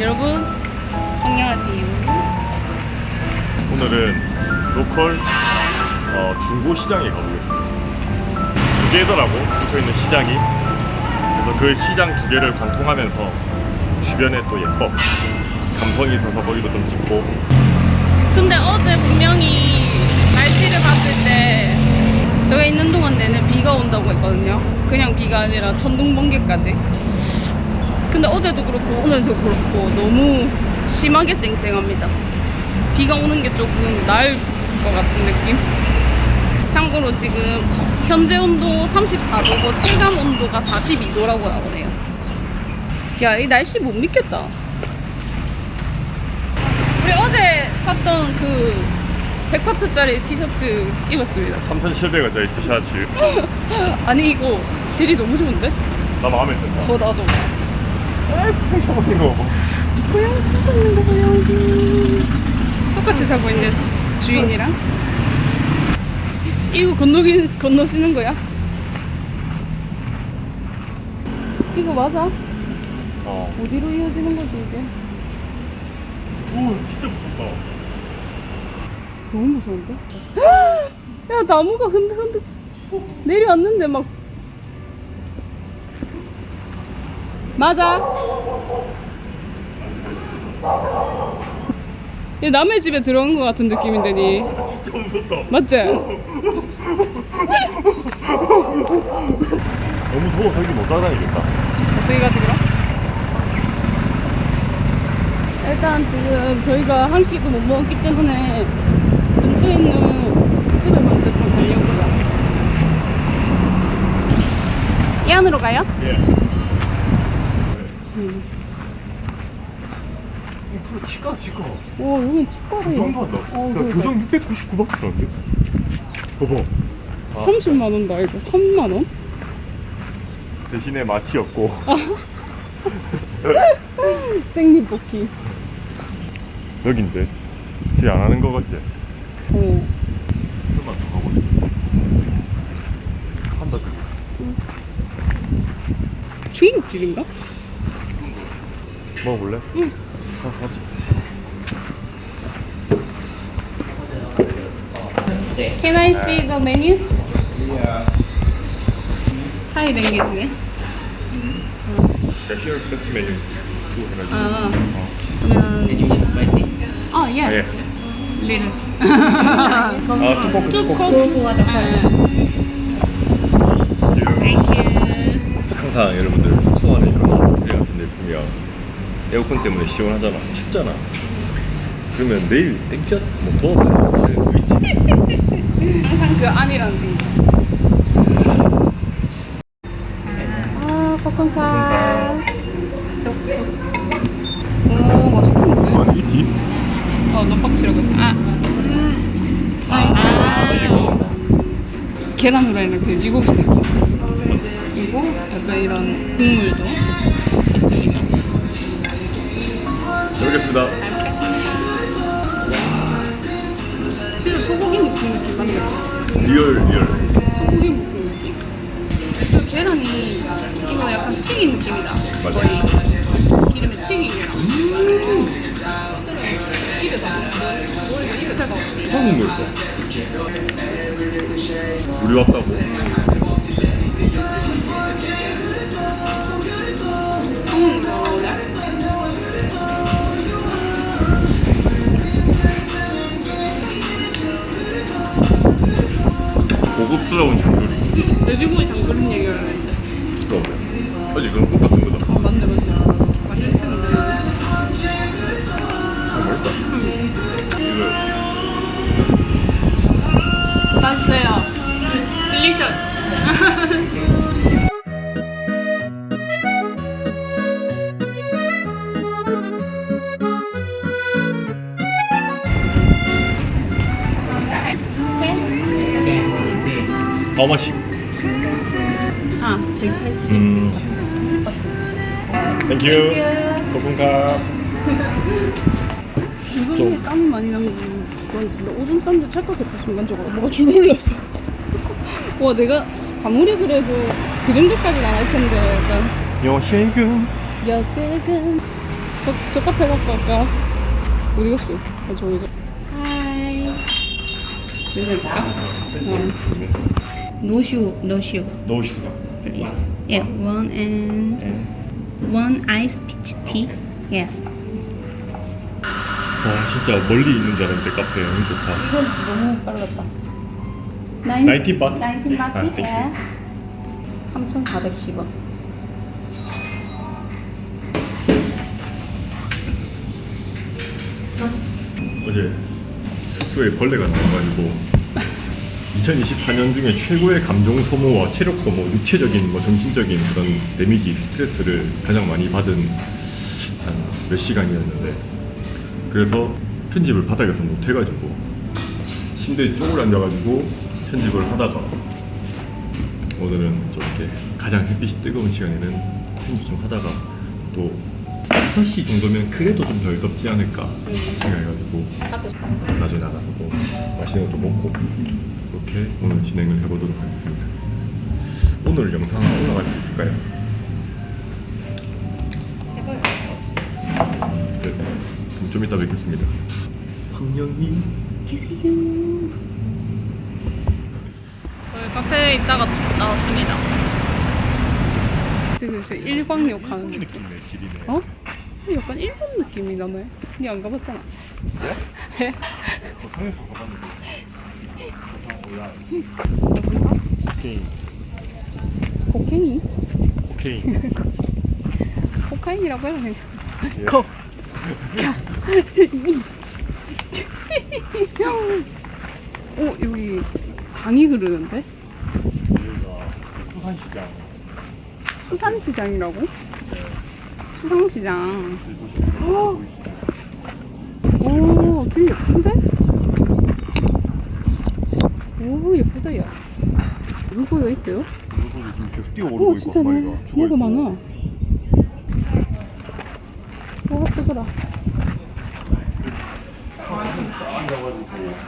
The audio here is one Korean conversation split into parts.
여러분 안녕하세요. 오늘은 로컬 어, 중고 시장에 가보겠습니다. 두 개더라고 붙어 있는 시장이. 그래서 그 시장 두 개를 관통하면서 주변에 또 예뻐. 감성이 있어서 거기도 좀 찍고. 근데 어제 분명히 날씨를 봤을 때 저가 있는 동안 내내 비가 온다고 했거든요. 그냥 비가 아니라 천둥 번개까지. 근데 어제도 그렇고 오늘도 그렇고 너무 심하게 쨍쨍합니다. 비가 오는 게 조금 나을 것 같은 느낌. 참고로 지금 현재 온도 34도고 체감 온도가 42도라고 나오네요. 야, 이 날씨 못 믿겠다. 우리 어제 샀던 그 100파트짜리 티셔츠 입었습니다. 3,700원짜리 티셔츠. 아니 이거 질이 너무 좋은데? 나 마음에 든다. 어 나도. 펼쳐보는 거 봐. 고양이 사고 있는 거 봐, 여기. 똑같이 사고 있네, 수- 주인이랑. 이거 건너기, 건너시는 거야? 이거 맞아? 어. 어디로 이어지는 거지, 이게? 오, 진짜 무섭다. 너무 무서운데? 야, 나무가 흔들흔들 내려왔는데 막. 맞아. 얘 남의 집에 들어간 것 같은 느낌인데, 니. 진짜 무섭다. 맞지? 너무 더워 저기 못 따라다니겠다. 어떻게 가지 그럼? 일단 지금 저희가 한 끼도 못 먹었기 때문에 근처에 있는 집을 먼저 좀 가려고요. 이 안으로 가요? 예. 음. 이거 치과 치과. 오 여긴 치과래요. 그 정도 한다. 어, 야, 그러니까. 교정 699밖에 안 돼. 봐봐. 아, 30만 원다 이거 3만 원? 대신에 마취 없고. 생리 뽑기. 여긴데. 쟤안 하는 거 같지? 어. 좀만 더 가보자. 한다 저기. 중국집인가? 먹어볼래? 응. Can I see the menu? 하이 랭귀지네. 자, here best menu. 두 해가지고. 아. Can you use spicy? 어, 예. 아, 예. 리를. 아, 투 투코크. 코크. 항상 여러분들 숙소 안에 이런 호텔 같은 데 있으면 에어컨 때문에 시원하잖아. 춥잖아. 그러면 내일 땡볕 뭐 더워서 될수 있지. 항상 그 안이라는 생각. 아, 볶음밥. 오, 맛있겠는데? 아니 이 집? 어, 너 빡치라고 했어. 아. 아, 계란 후라이는 돼지고기 느낌. 그리고 약간 이런 국물도 먹겠습니다. 진짜 소고기 느낌 느낌 맞네. 리얼 리얼. 소고기 볶음 느낌? 그 계란이 이거 약간 튀긴 느낌이다. 맞아. 거의 기름에 튀기게요. 입에서 입에서 한국 놀 거. 우리 왔다고. 고급스러운 장조림. 돼지고기 장조림 얘기를 했는데. 그럼 어제 그럼 똑같은 거다. 아 맞네 맞네. 맛있을 텐데. 아, 맛있다. 이거 맛있어요. 딜리셔스. how much? 아, 180. 음. 땡큐. 땡큐. 고군가. 이번에 땀이 많이 나는 건 진짜 오줌 싼줄 착각했다 순간적으로 뭐가 주물러서 와 내가 아무리 그래도 그 정도까지는 안할 텐데 약간 여세금. 여세금 저, 저 카페 갈까 아까 어디 갔어? 아 저기 저 하이 내려볼까? 어. No shoe, no shoe, No sugar. please. Yeah, one and And one ice peach tea. Yes. 와 진짜 멀리 있는 줄 알았는데 카페 너무 좋다. 이건 너무 빨랐다. 19 바트? 19 바트? 아, 땡큐. 예. 3,410원. 어제 숙소에 벌레가 나와가지고 2024년 중에 최고의 감정 소모와 체력 소모, 육체적인 뭐 정신적인 그런 데미지, 스트레스를 가장 많이 받은 한 몇 시간이었는데 그래서 편집을 바닥에서 못 해가지고 침대에 쪼그려 앉아가지고 편집을 하다가 오늘은 좀 이렇게 가장 햇빛이 뜨거운 시간에는 편집 좀 하다가 또 6시 정도면 그래도 좀 덜 덥지 않을까 생각해가지고 가서 나중에 나가서 뭐 맛있는 것도 먹고 그렇게 오늘 진행을 해보도록 하겠습니다. 오늘 영상 올라갈 수 있을까요? 해봐요. 네. 그럼 좀 이따 뵙겠습니다. 황영희 계세요. 저희 카페에 있다가 나왔습니다. 지금 저 일광욕 하는 느낌. 느낌의 길이네. 어? 약간 일본 느낌이 나네. 니안 가봤잖아. 네? 어, 상해서 가봤는데. 오케이. 코케인? 오케이. 코카인이라고 해야 돼. 예. 거. 야. 이. 어 여기 강이 흐르는데? 여기가 수산시장. 수산시장이라고? 어. 보이시죠? 오, 되게 예쁜데? 오, 예쁘다, 야. 보여 있어요? 이거 지금 계속 뛰어오르고 오, 있고 진짜네. 마리가 죽어 뭐가. 많아. 와, 뜨거라.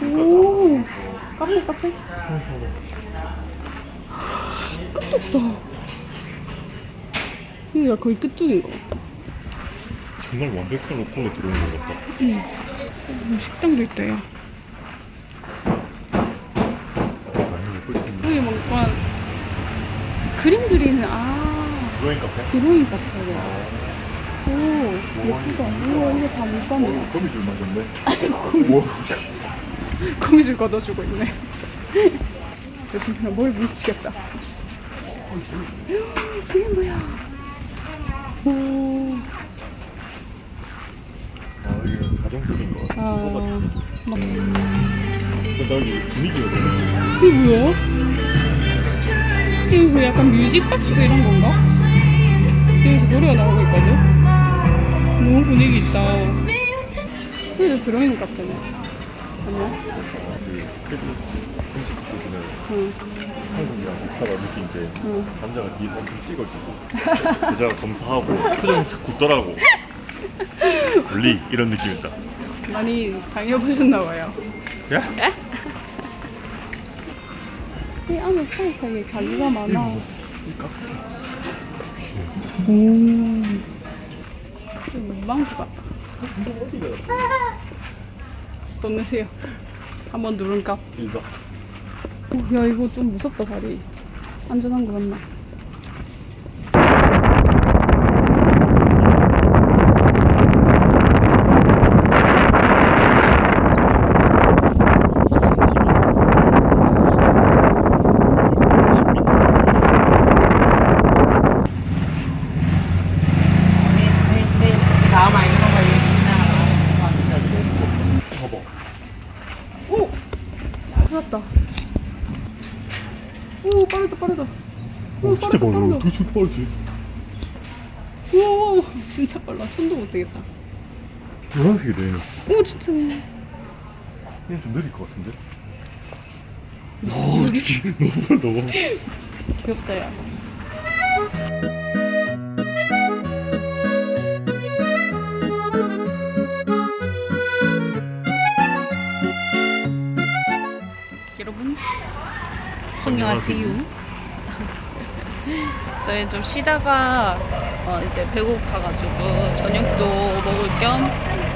오, 카페, 카페. 끝도 없다. 여기가 거의 끝쪽인 것 같다. 정말 완벽한 로컬로 들어오는 것 같다. 응. 어, 식당도 있다, 야. 그림 그리는 아 드로잉 카페? 드로잉 카페야. 오 예쁘다. 우와 이게 다 물감이야. 거미줄 맞았네. 우와. 거미줄 걷어주고 있네. 뭘 미치겠다. 이게 뭐야? 오. 아, 이거 가정적인 것 같아. 아. 막 근데 나 여기 분위기가 너무. 이게 뭐야? 그 약간 뮤직박스 이런 건가? 여기서 노래가 나오고 있거든? 너무 분위기 있다. 여기도 들어있는? 그 태국 음식 쪽에는 응. 한국이랑 비슷하다 느낀 게 응. 남자가 뒤에서 엄청 찍어주고 여자가 검사하고 표정이 싹 굳더라고. 리 이런 느낌이다. 많이 당해보셨나 봐요. 야? 에? 이 안에 사이사이에 관리가 많아. 오. 문방구 같다. 돈 내세요. 한번 누른 값. 이거 오, 야 이거 좀 무섭다 다리. 안전한 거 맞나? 봐봐. 찾았다. 오 빠르다 빠르다. 오 어, 진짜 빠르다 빨라. 빠르다. 두시 빠르지. 오 진짜 빨라. 손도 못 대겠다. 노란색이 돼. 오 진짜네. 얘는 좀 느릴 것 같은데? 무슨 소리? 너무 빨라, 너무. 귀엽다 야. 안녕하세요. 저희 좀 쉬다가 어, 이제 배고파가지고 저녁도 먹을 겸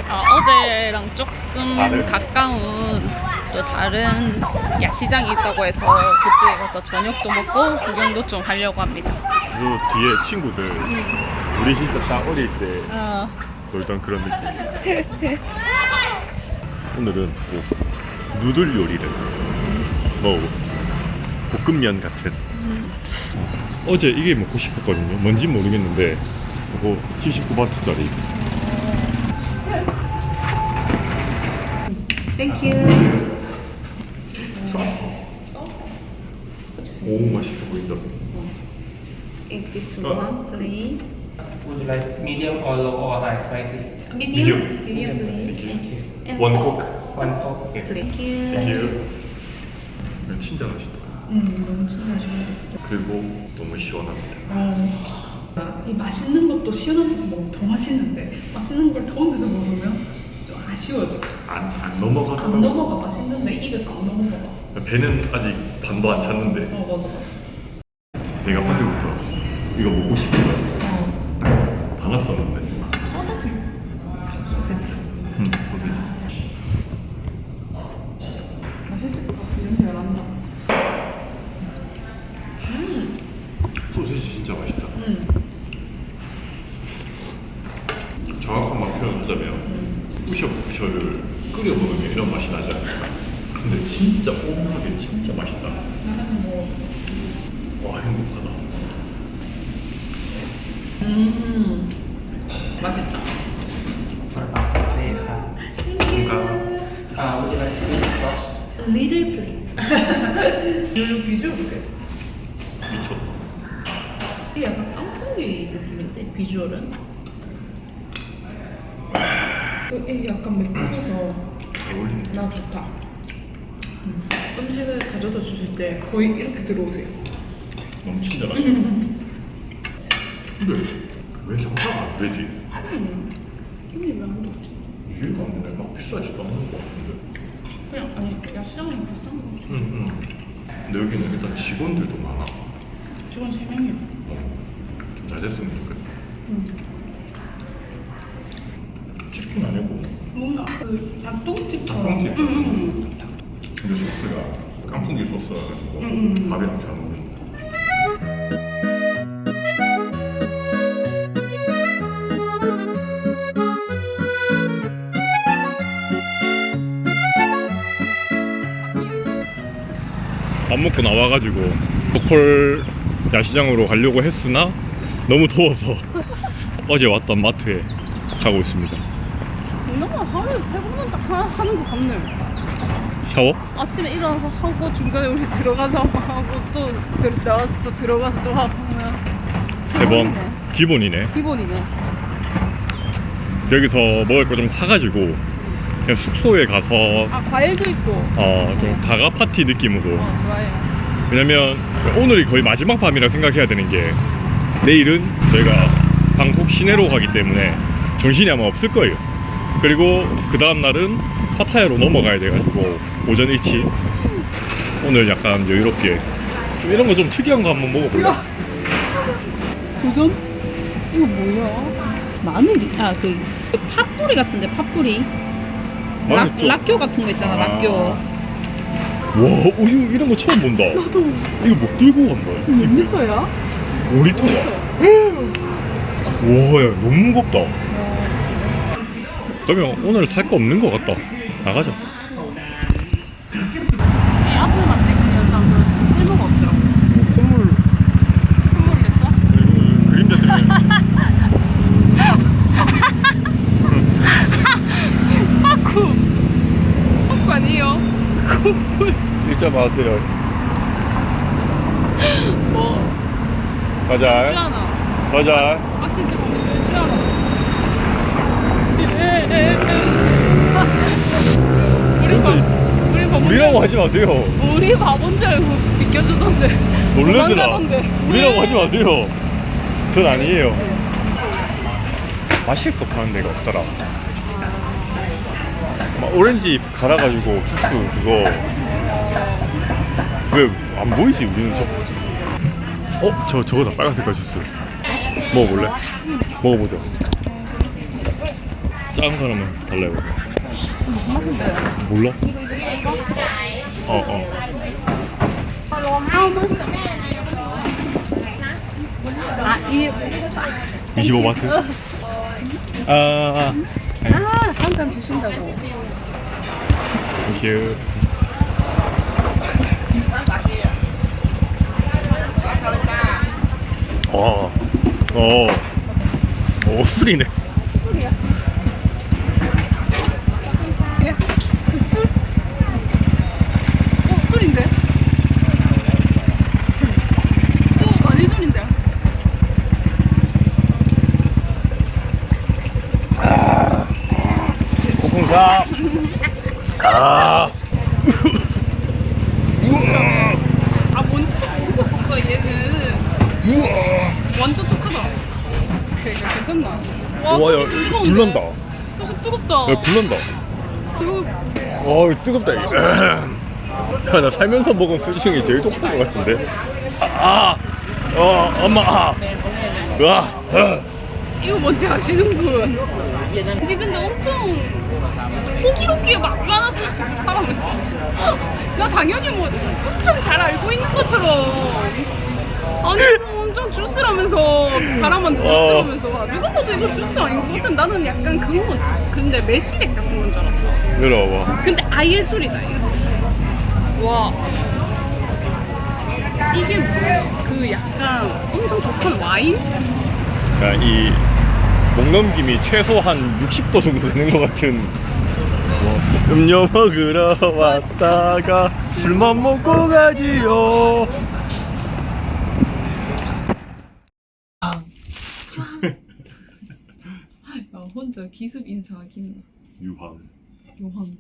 아, 어제랑 조금? 가까운 또 다른 야시장이 있다고 해서 그쪽에 가서 저녁도 먹고 구경도 좀 하려고 합니다. 그 뒤에 친구들 우리 진짜 딱 어릴 때 어, 놀던 그런 느낌. 오늘은 뭐 누들 요리를 먹어. 볶음면 같은. 어제 이게 먹고 싶었거든요. 뭔지 모르겠는데 이거 79바트짜리. 땡큐. 오 맛있어 보인다. Eat this one, please. Would you like medium or low or high spicy? Medium. Medium, please. Thank you. And 원 Coke. 콕. One Coke. Thank you. 땡큐. 이거 진짜 맛있다. 음, 너무 신기하시네. 그리고 너무 시원합니다. 어. 이 맛있는 것도 시원한 데서 먹으면 더 맛있는데 맛있는 걸 더운 데서 먹으면 좀 아쉬워져. 안, 안 넘어가더라고. 안 넘어가 맛있는데 입에서 안 넘어가. 배는 아직 반도 안 찼는데 어 맞아 맞아. 내가 어제부터 이거 먹고 싶어가지고 어. 담았었는데 Little please. 이 비주얼 보세요. 미쳤다 이게 약간 깐풍기 느낌인데 비주얼은. 이게 약간 매콤해서 잘 어울린다 나 좋다. 음. 음식을 가져다 주실 때 거의 이렇게 들어오세요. 너무 친절하시다 근데 왜 장사가 안 되지? 음. 이게 왜안 좋지? 이해가 안 되네 막 비싸지도 않는 것 같은데 그냥 아니 야시장이랑 비슷한 거 같아. 응, 응. 근데 여기는 일단 직원들도 많아 직원 3명이야. 좀잘 됐으면 좋겠다 음. 치킨 아니고 뭔가 그 닭똥집처럼. 닭똥집. 응, 응, 근데 소스가 깐풍기 소스여가지고 음, 음. 밥이랑 잘어 먹고 나와가지고 로컬 야시장으로 가려고 했으나 너무 더워서 어제 왔던 마트에 가고 있습니다 응. 너무 하루에 세 번만 딱 하- 하는 거 같네. 샤워? 아침에 일어나서 하고 중간에 우리 들어가서 하고 또 들, 나와서 또 들어가서 또 하고 하면 세 번. 기본이네 기본이네. 여기서 먹을 거 좀 사가지고 그냥 숙소에 가서 아 과일도 있고. 어, 좀 다가 파티 느낌으로 어 좋아요. 왜냐면 오늘이 거의 마지막 밤이라 생각해야 되는 게 내일은 저희가 방콕 시내로 가기 때문에 정신이 아마 없을 거예요 그리고 그 다음날은 파타야로 넘어가야 돼가지고 오전 일치 오늘 약간 여유롭게 좀 이런 거 좀 특이한 거 한번 먹어볼래? 도전? 이거 뭐야? 마늘이 아 그 팥뿌리 같은데 팥뿌리. 락, 좀- 락교 같은 거 있잖아 아. 락교. 와 어, 이거, 이런 거 처음 본다 나도 이거 못 들고 간다 몇 미터야? 5리터야 와, 야, 너무 무겁다. 그러면 오늘 살 거 없는 것 같다. 나가자. 이 앞에만 찍는 사람들 쓸모가 없더라고. 콧물 콧물 냈어? 그리고 그림자 때문에 파쿠. 파쿠 아니에요? 콧물. 읽자 마세요. 뭐 가자. 쭈하나. 가자. 확실히 좀 쭈하나. 우리 밥 우리 밥 우리라고 하지 마세요. 우리 바본 줄 알고 비켜주던데. 놀래더라. 도망가던데. 우리라고 하지 마세요. 전 아니에요. 마실 거 파는 데가 없더라. 막 오렌지 갈아가지고 주스 그거 왜 안 보이지 우리는 저 어? 저 저거 다 빨간 색깔 주스 먹어볼래? 먹어보자. 작은 사람은 달라요. 무슨 맛인데? 몰라? 이거? 어 어. 아, 이 25바트? 아, 아, 아, 한잔 주신다고. 땡큐. 와, 어, 오, 술이네. 술이야. 야, 그 술? 어, 술인데? 어, 많이 술인데? 고콩사. 아, 아, 뭔지도 모르고 샀어, 얘는. 완전 독하다. 그러니까 괜찮나? 와, 와, 속이 야, 뜨거운데? 불난다. 야, 속 뜨겁다. 야, 불난다. 이거 와, 뜨겁다. 야, 나 살면서 먹은 술 중에 제일 독한 것 같은데. 아, 아, 어, 엄마, 아, 와, 아. 이거 뭔지 아시는 분? 근데 근데 엄청 호기롭게 막 많은 사- 사람이었어. 나 당연히 뭐 엄청 잘 알고 있는 것처럼 아니 뭐 엄청 주스라면서 바람만도 주스라면서 누가 봐도 이거 주스 아닌 것 같은 나는 약간 그런 건 근데 매실액 같은 건 줄 알았어. 내려와봐. 근데 아예 술이다 이거. 와 이게 뭐야? 그 약간 엄청 독한 와인? 야, 이 목넘김이 최소한 60도 정도 되는 것 같은 뭐, 음료 먹으러 왔다가 술만 먹고 가지요 야, 혼자 기습 인사하긴 유황 요한.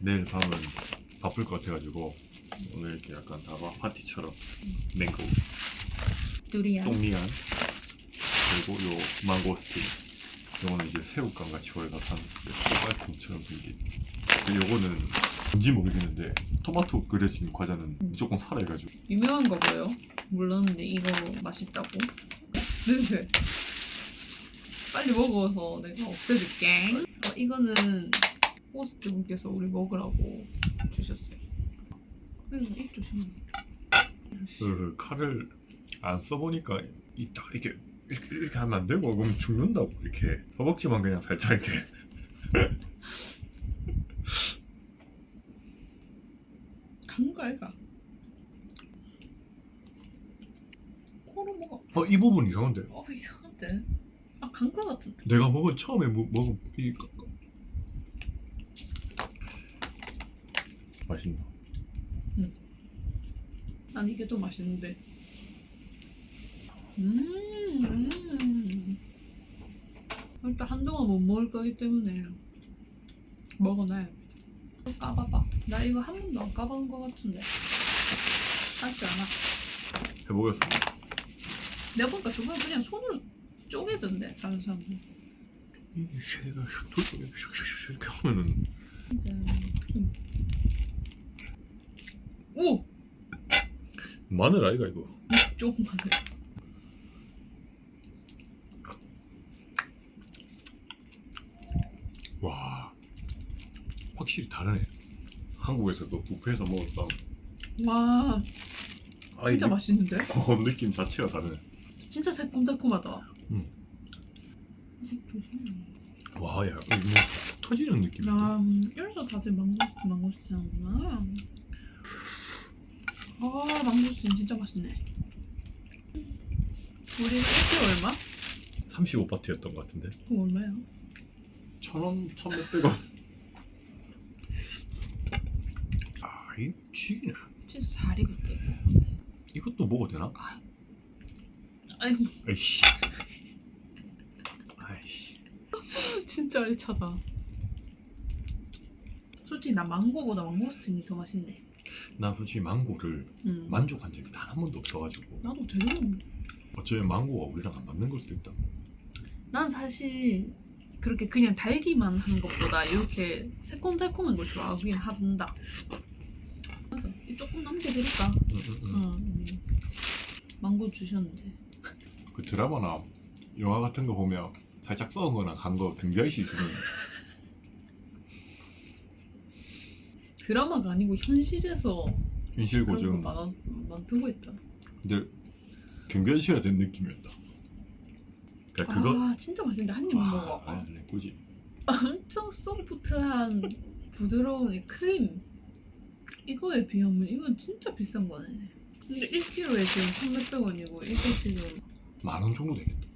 내일 밤은 바쁠 것 같아가지고 오늘 이렇게 약간 다바 파티처럼 맹고 두리안. 똥리안 그리고 요 망고스틴 요거는 이제 새우깡 같이 산 빨콩처럼 생긴 근데 요거는 뭔지 모르겠는데 토마토 끓여진 과자는 무조건 살아해가지고 유명한 거 뭐예요? 몰랐는데 이거 맛있다고. 냄새. 빨리 먹어서 내가 없애줄게. 어, 이거는 호스트 분께서 우리 먹으라고 주셨어요. 그래서 입 조심해. 그 칼을 안 써보니까 이딱 이렇게 이렇게, 이렇게 하면 안 되고 그럼 죽는다고 이렇게 허벅지만 그냥 살짝 이렇게 간거 아이가? 코로 먹 어. 어이 부분 이상한데 어 이상한데? 아간 거 같은데. 내가 먹은 처음에 뭐, 먹은 이 맛있나? 난 이게 더 맛있는데. 음. 음. 일단 한동안 못 먹을 거기 때문에 먹어놔야 돼. 또 까봐봐. 나 이거 한 번도 안 까본 거 같은데. 할줄 아나? 해보겠습니다 내가 보니까 저번에 그냥 손으로 쪼개던데 다른 사람들. 이 쉐가 샥 돌고 샥샥샥 이렇게 하면은 음. 오! 마늘 아이가 이거 조금만 해. 와 확실히 다르네 한국에서도 뷔페에서 먹었던 와, 아이 진짜 느- 맛있는데? 어, 느낌 자체가 다르네 진짜 새콤달콤하다. 음. 조심해. 와야 이거 뭐 터지는 느낌인데 나 음, 이래서 다들 망고스틴 망고스틴 하는구나. 아 망고스틴 진짜 맛있네. 우리 1kg 얼마? 35바트였던 것 같은데 그럼 얼마야? 천 원 천 몇백 원 아 이 튀기네 진짜 잘 이거. 이것도 먹어도 되나? 아 이고 아이씨 아이씨 진짜 알차다. 솔직히 나 망고보다 망고스틴이 더 맛있네. 난 솔직히 망고를 음. 만족한 적이 단 한 번도 없어가지고 나도 제대로. 어쩌면 망고가 우리랑 안 맞는 걸 수도 있다 난 사실 그렇게 그냥 달기만 하는 것보다 이렇게 새콤달콤한 걸 좋아하긴 한다. 조금 남겨드릴까? 응, 응, 응. 어, 음. 망고 주셨는데. 그 드라마나 영화 같은 거 보면 살짝 썩은 거나 간 거 등별시 주는 드라마가 아니고 현실에서 현실 그런 고증 거 많아, 많다고 했다. 근데 경변시가 된 느낌이었다 그러니까 그거 아 진짜 맛있는데 한 아, 먹어. 아니, 아니, 굳이 엄청 소프트한 부드러운 이 크림 이거에 비하면 이건 진짜 비싼 거네. 근데 1kg에 지금 1,600 원이고 이게 지금 만 원 정도 되겠다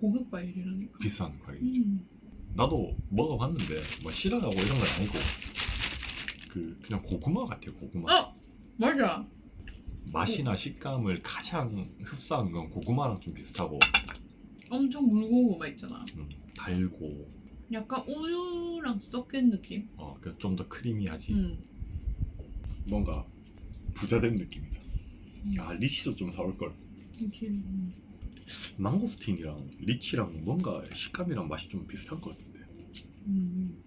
고급 과일이라니까. 비싼 가격이죠 음. 나도 먹어봤는데 뭐 싫어하고 이런 건 아니고 그 그냥 고구마 같아요 고구마 어 맞아. 맛이나 식감을 가장 흡사한 건 고구마랑 좀 비슷하고 엄청 물고구마 있잖아. 음, 달고 약간 우유랑 섞인 느낌. 어, 그래서 좀 더 크리미하지 음. 뭔가 부자된 느낌이다 아 리치도 좀 사올 걸. 음. 망고스틴이랑 리치랑 뭔가 식감이랑 맛이 좀 비슷한 것 같은데. 음.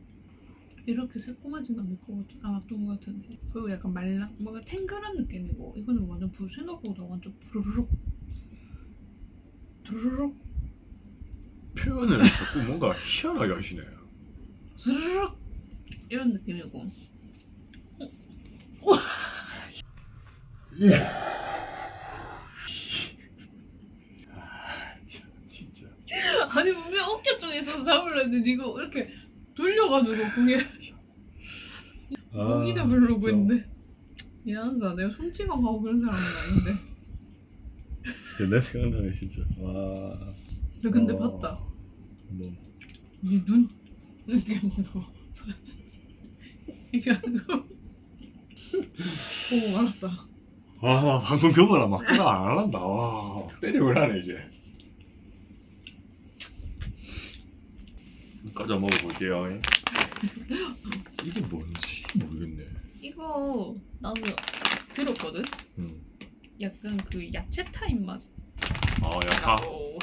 이렇게 새콤하진 않을 것 같, 않았던 것 같은데. 그리고 약간 말랑 뭔가 탱글한 느낌이고 이거는 완전 부, 생각보다 완전 부르륵 두루룩 표현을 자꾸 뭔가 희한하게 하시네. 스르륵. 이런 느낌이고 아, 참, 진짜 아니 분명 어깨 쪽에 있어서 잡으려 했는데 이거 이렇게 돌려가지고 공에 모기 잡으려고 진짜. 했는데. 미안하다. 내가 손찌검하고 그런 사람은 아닌데. 내 생각나네 진짜. 와. 나 근데 어, 봤다. 뭐. 이눈. 이렇게 하는 거. 이렇게 하는 거. 보고 말았다 아 방송 접어라 막 그거 안 한다. 와. 때리고 하네 이제. 까자 먹어볼게요 이게 뭔지 모르겠네. 이거 나도 들었거든? 음. 약간 그 야채 타임 맛이라고 아 야타 야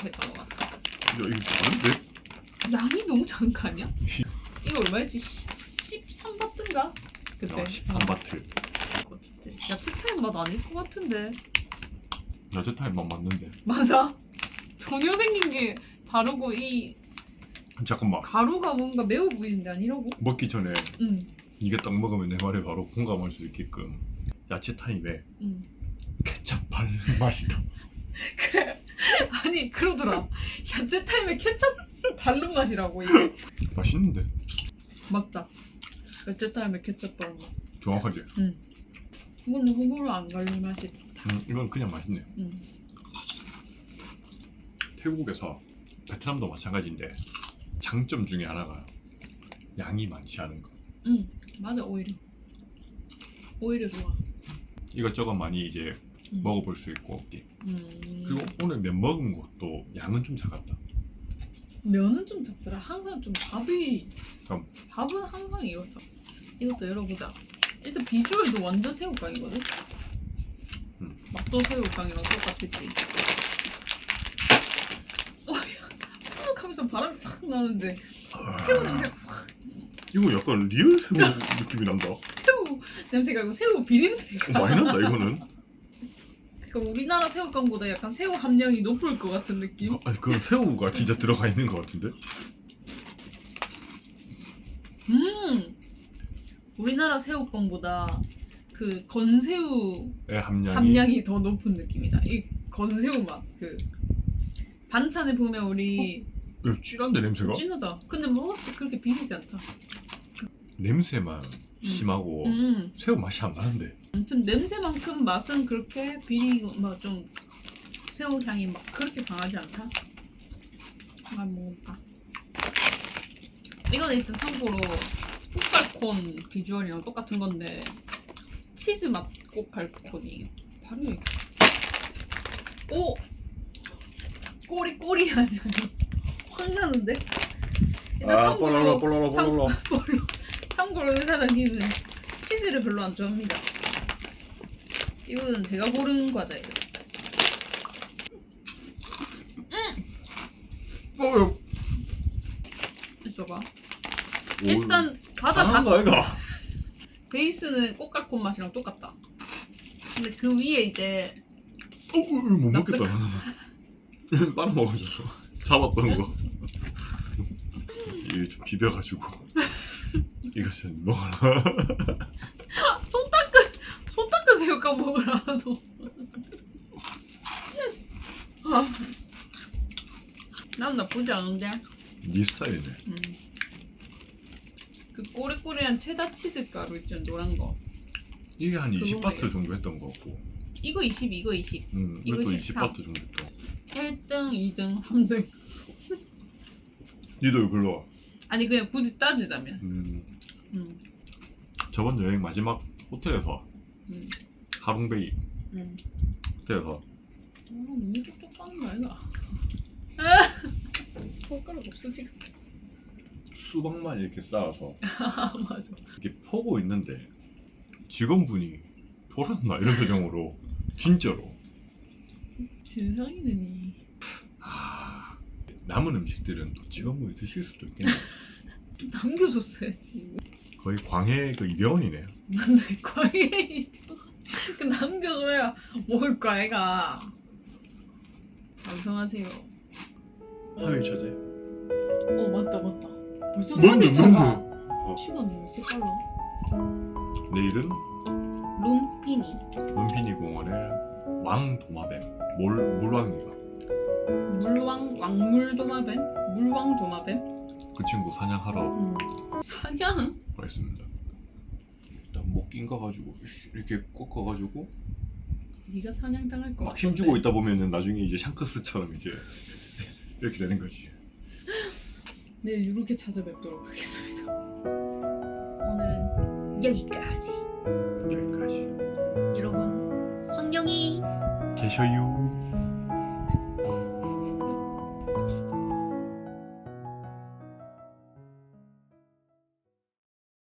했던 것 같아. 이거 많은데? 양이 너무 작은 거 아니야? 이거 얼마였지? 13바트인가? 그때. 야 13바트. 어, 야채 타임 맛 아닐 것 같은데. 야채 타임만 맞는데. 맞아? 전혀 생긴 게 다르고 이 잠깐만. 가루가 뭔가 매워 보이는데 아니라고? 먹기 전에 응. 이게 딱 먹으면 내 말에 바로 공감할 수 있게끔 야채 타임에 응. 케찹 바른 맛이다 그래. 아니 그러더라. 야채 타임에 케첩 바른 맛이라고 이게. 맛있는데? 맞다. 야채 타임에 케첩 바른 맛. 정확하지? 이거는 호불호 안 갈릴 맛이다 음, 이건 그냥 맛있네 응. 태국에서 베트남도 마찬가지인데 장점 중에 하나가 양이 많지 않은 거. 응 맞아 오히려. 오히려 좋아. 이것저것 많이 이제 응. 먹어볼 수 있고. 음. 그리고 오늘 면 먹은 것도 양은 좀 작았다. 면은 좀 작더라. 항상 좀 밥이 그럼. 밥은 항상 이렇다. 이것도 열어보자 일단 비주얼도 완전 새우깡이거든? 음. 맛도 새우깡이랑 똑같았지. 어, 푹 하면서 바람이 팍 나는데 새우 냄새 확. 이거 약간 리얼 새우 느낌이 난다. 어, 새우 냄새가 아니고 새우 비린내가. 많이 난다 이거는. 그러니까 우리나라 새우깡보다 약간 새우 함량이 높을 것 같은 느낌? 아니 그 새우가 진짜 들어가 있는 것 같은데? 음 우리나라 새우깡보다 그 건새우 의 함량이 함량이 더 높은 느낌이다. 이 건새우 맛, 그 반찬에 보면 우리 이거 진한데 냄새가 진하다. 근데 먹었을 때 그렇게 비리지 않다. 냄새만 심하고 음, 새우 맛이 안 나는데 아무튼 냄새만큼 맛은 그렇게 비리고 막좀 새우 향이 막 그렇게 강하지 않다. 한번 먹어볼까? 이건 일단 참고로 꽃갈콘 비주얼이랑 똑같은 건데 치즈 맛 꽃갈콘이에요. 바로 여기. 오 꼬리 꼬리 아니야? 확 나는데? 일단 참고로 볼라라 참- 볼라라 참고로 참고로 의사장님은 치즈를 별로 안 좋아합니다. 이거는 제가 고른 과자예요. 어, 있어봐. 오, 일단 과자 자 잘한 거 아이가 베이스는 꽃갈콘 맛이랑 똑같다. 근데 그 위에 이제 어, 이거 못 납작- 먹겠다. 빨아 먹어줘. 잡았던 거. 이게 좀 비벼가지고 이거 좀 먹어라. 손 닦은 손 닦은 새우깡 먹으라도. 아. 난 나쁘지 않은데. 네 스타일이네. 음. 그 꼬리꼬리한 체다 치즈 가루 있잖아 노란 거. 이게 한 그거 20바트 뭐예요? 정도 했던 거 같고. 이거 20, 이거 20. 음, 이거 이것도 13. 20바트 정도 했던. 1등, 2등, 3등. 니도 글로 와. 아니 그냥 굳이 따지자면. 음, 음. 저번 여행 마지막 호텔에서 음. 하롱베이 음. 호텔에서 아, 너무 쪽쪽 빠는 거 아니야? 손가락 없어지겠다. 수박만 이렇게 쌓아서 아 맞아. 이렇게 퍼고 있는데 직원분이 돌았나 이런 표정으로 진짜로 진상이네. 아, 남은 음식들은 또 직원분이 드실 수도 있겠네 좀 남겨줬어야지. 거의 광해 그 이병헌이네 맞네 과외. 그 남겨줘야 먹을 거 애가. 완성하세요. 3일 처제 어 맞다 맞다. 벌써 뭔데, 3일차가. 뭔데? 어. 시간이 왜 이렇게 빨라? 내일은 룸피니. 문피니 공원의 왕도마뱀 몰, 물왕이가 물왕 왕물도마뱀? 물왕도마뱀? 그 친구 사냥하러 음. 사냥? 가 있습니다 일단 목 낑가 가지고 이렇게 꺾어 가지고 네가 사냥 당할 거. 막 힘주고 있다 보면은 나중에 이제 샹크스처럼 이제 이렇게 되는 거지 네 이렇게 찾아뵙도록 하겠습니다. 오늘은 여기까지. 여기까지 여러분 환영이 계셔요